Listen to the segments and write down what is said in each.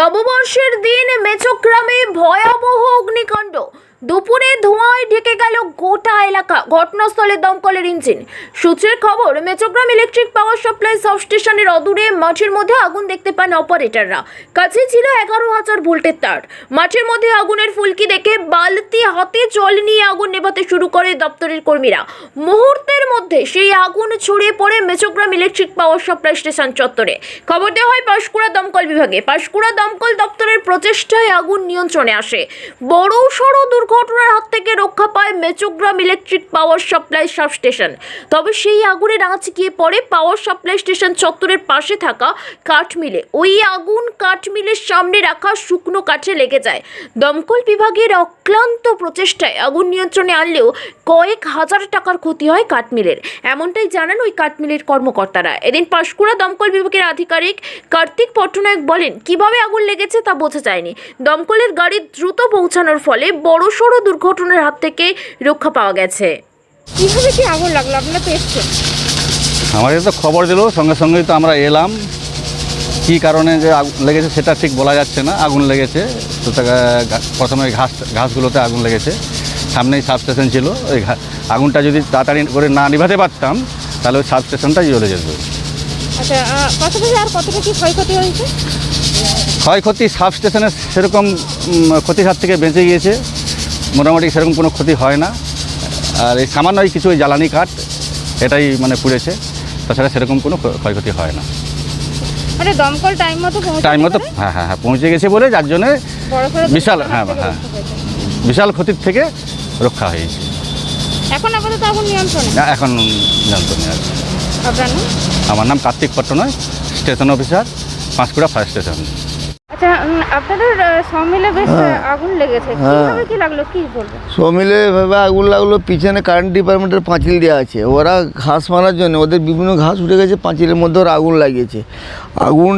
নববর্ষের দিন মেচক্রামে ভয়াবহ অগ্নিকাণ্ড। দুপুরে ধোঁয়ায় ঢেকে গেল গোটা এলাকা। ঘটনাস্থলে দমকলের ইঞ্জিন। সূত্রের খবর, মেচগ্রাম ইলেকট্রিক পাওয়ার সাপ্লাই সাবস্টেশনের অদূরে মাঠের মধ্যে আগুন দেখতে পান অপারেটররা। কাছে ছিল এগারো হাজার ভোল্টের তার। মাঠের মধ্যে আগুনের ফুলকি দেখে বালতি হাতে জল নিয়ে আগুন নেভাতে শুরু করে দপ্তরের কর্মীরা। মুহূর্তের মধ্যে সেই আগুন ছড়িয়ে পড়ে Mechgram electric power supply station চত্বরে। খবর দেওয়া হয়, পাঁশকুড়া দমকল বিভাগে। পাঁশকুড়া দমকল দপ্তরের প্রচেষ্টায় আগুন নিয়ন্ত্রণে আসে। বড় সড়ো দুর্ঘটনার হাত থেকে রক্ষা পায় Mechgram electric power supply substation. তবে সেই আগুনের আঁচ গিয়ে পড়ে পাওয়ার সাপ্লাই স্টেশন চত্বরের পাশে থাকা কাঠমিলে। ওই আগুন কাঠমিলের সামনে রাখা শুকনো কাঠে লেগে যায়। দমকল বিভাগের অক্লান্ত প্রচেষ্টায় আগুন নিয়ন্ত্রণে আনলেও কয়েক হাজার টাকার ক্ষতি হয় কাঠমিলের। এমনটাই জানান ওই কাঠমিলের কর্মকর্তারা। এদিন পাঁশকুড়া দমকল বিভাগের আধিকারিক কার্তিক পট্টনায়ক বলেন, কীভাবে আগুন লেগেছে তা বোঝা যায়নি। দমকলের গাড়ি দ্রুত পৌঁছানোর ফলে বড়সড় দুর্ঘটনার হাত থেকে রক্ষা পাওয়া গেছে। কীভাবে কি আগুন লাগল? আপনারা তো এসছেন। আমাদের তো খবর দিল সঙ্গে সঙ্গেই তো আমরা এলাম। কী কারণে যে আগুন লেগেছে সেটা ঠিক বলা যাচ্ছে না। আগুন লেগেছে তো প্রথমে ঘাস ঘাসগুলোতে আগুন লেগেছে। সামনেই সাবস্টেশন ছিল ওই আগুনটা যদি তাড়াতাড়ি করে না নিভাতে পারতাম তাহলে ওই সাবস্টেশনটা জ্বলে যেত। আচ্ছা আর কতটা কি ক্ষয়ক্ষতি হয়েছে? ক্ষয়ক্ষতি সাবস্টেশনের সেরকম ক্ষতির হাত থেকে বেঁচে গিয়েছে। মোটামুটি সেরকম কোনো ক্ষতি হয় না। আর এই সামান্য কিছু ওই জ্বালানি কাঠ এটাই মানে পুড়েছে। তাছাড়া সেরকম কোনো ক্ষয়ক্ষতি হয় না। মানে দমকল টাইম মতো টাইম মতো হ্যাঁ হ্যাঁ হ্যাঁ পৌঁছে গেছে বলে যার জন্যে বিশাল, হ্যাঁ, হ্যাঁ। বিশাল ক্ষতির থেকে রক্ষা হয়েছে। এখন আপাতত আগুন নিয়ন্ত্রণে? না, এখন যন্ত্রণে আছে। আপনার নাম? আমার নাম Kartik Pattanayak station officer Panskura fire station. আচ্ছা আপনাদের সমিলে বেশ আগুন লেগেছে। কীভাবে কি লাগল? কি বলবেন? সমিলে এভাবে আগুন লাগল পিছনে কারেন্ট ডিপার্টমেন্টের পাঁচিল দেওয়া আছে। ওরা ঘাস মারার জন্য ওদের বিভিন্ন ঘাস উঠে গেছে পাঁচিলের মধ্যে ওরা আগুন লাগিয়েছে। আগুন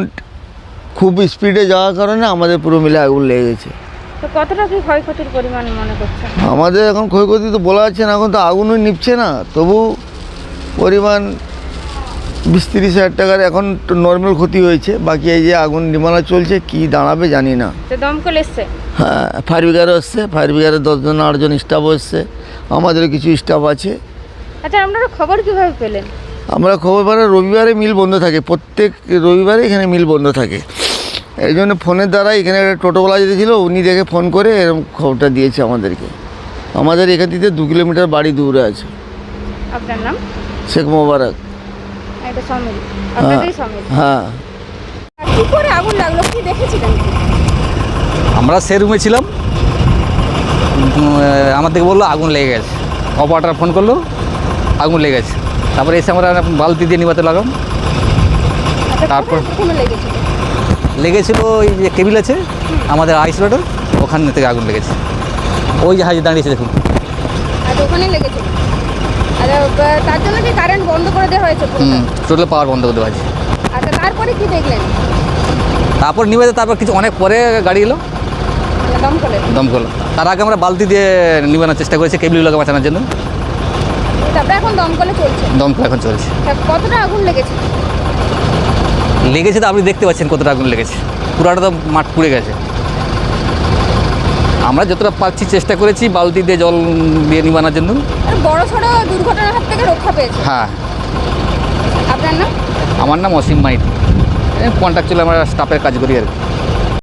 খুব স্পিডে যাওয়ার কারণে আমাদের পুরো মিলে আগুন লেগে গেছে। কতটা কি ক্ষয়ক্ষতির পরিমাণ মনে করছেন? আমাদের এখন ক্ষয়ক্ষতি তো বলা যাচ্ছে না এখন তো আগুনই নিচ্ছে না। তবু পরিমাণ বিশ তিরিশ হাজার টাকার এখন নর্মাল ক্ষতি হয়েছে। বাকি এই যে আগুন নিমানা চলছে কি দাঁড়াবে জানি না। দমকল এসছে। হ্যাঁ ফায়ার ব্রিগেডও এসছে ফায়ার ব্রিগেডের দশজন আটজন স্টাফও এসছে। আমাদেরও কিছু স্টাফ আছে। আচ্ছা আপনারা খবর কীভাবে পেলেন? আমরা খবর পাই রবিবারে মিল বন্ধ থাকে। প্রত্যেক রবিবারে এখানে মিল বন্ধ থাকে। এই জন্য ফোনের দ্বারা এখানে একটা টোটোওয়ালা যেতে ছিল উনি দেখে ফোন করে এরকম খবরটা দিয়েছে আমাদেরকে। আমাদের এখান থেকে দু কিলোমিটার বাড়ি দূরে আছে। আপনার নাম? শেখ মোবারক। এটা সমিল আপনাদেরই সমিল হ্যাঁ। কি করে আগুন লাগল কি দেখেছিলেন? আমরা সে রুমে ছিলাম। থেকে বলল আগুন লেগে গেছে। অপারেটার ফোন করল আগুন লেগে গেছে। তারপরে এসে আমরা বালতি দিয়ে নিবাতে লাগলাম। আচ্ছা, তারপর? লেগেছিল? ওই যে কেবিল আছে আমাদের আইসোলেটর ওখান থেকে আগুন লেগেছে। ওই যে হাজি দাঁড়িয়েছে দেখুন। আচ্ছা আচ্ছা বা- তার জন্য কি কারেন্ট বন্ধ করে দেওয়া হয়েছে? হুম টোটাল পাওয়ার বন্ধ করে দেওয়া হয়েছে। আচ্ছা তারপরে কি দেখলেন? তারপর নিবাতে তারপর কিছু অনেক পরে গাড়ি এলো। দমকলে দমকল তার আগে আমরা বালতি দিয়ে নিবানোর চেষ্টা করেছি কেবিলগুলোকে বাঁচানোর জন্য। তারপরে এখন দমকলে চলছে। দমকল এখন চলছে। কতটা আগুন লেগেছে? লেগেছে তো আপনি দেখতে পাচ্ছেন কতটা আগুন লেগেছে। পুরাটা তো মাঠ পুড়ে গেছে। আমরা যতটা পাচ্ছি চেষ্টা করেছি বালতি দিয়ে জল দিয়ে নিবানার জন্য। বড় সড়ো দুর্ঘটনার হাত থেকে রক্ষা পেয়েছে। হ্যাঁ। আপনার নাম? আমার নাম অসীম মাইতি। কন্ট্রাকচুয়াল আমরা স্টাফের কাজ করি আর কি।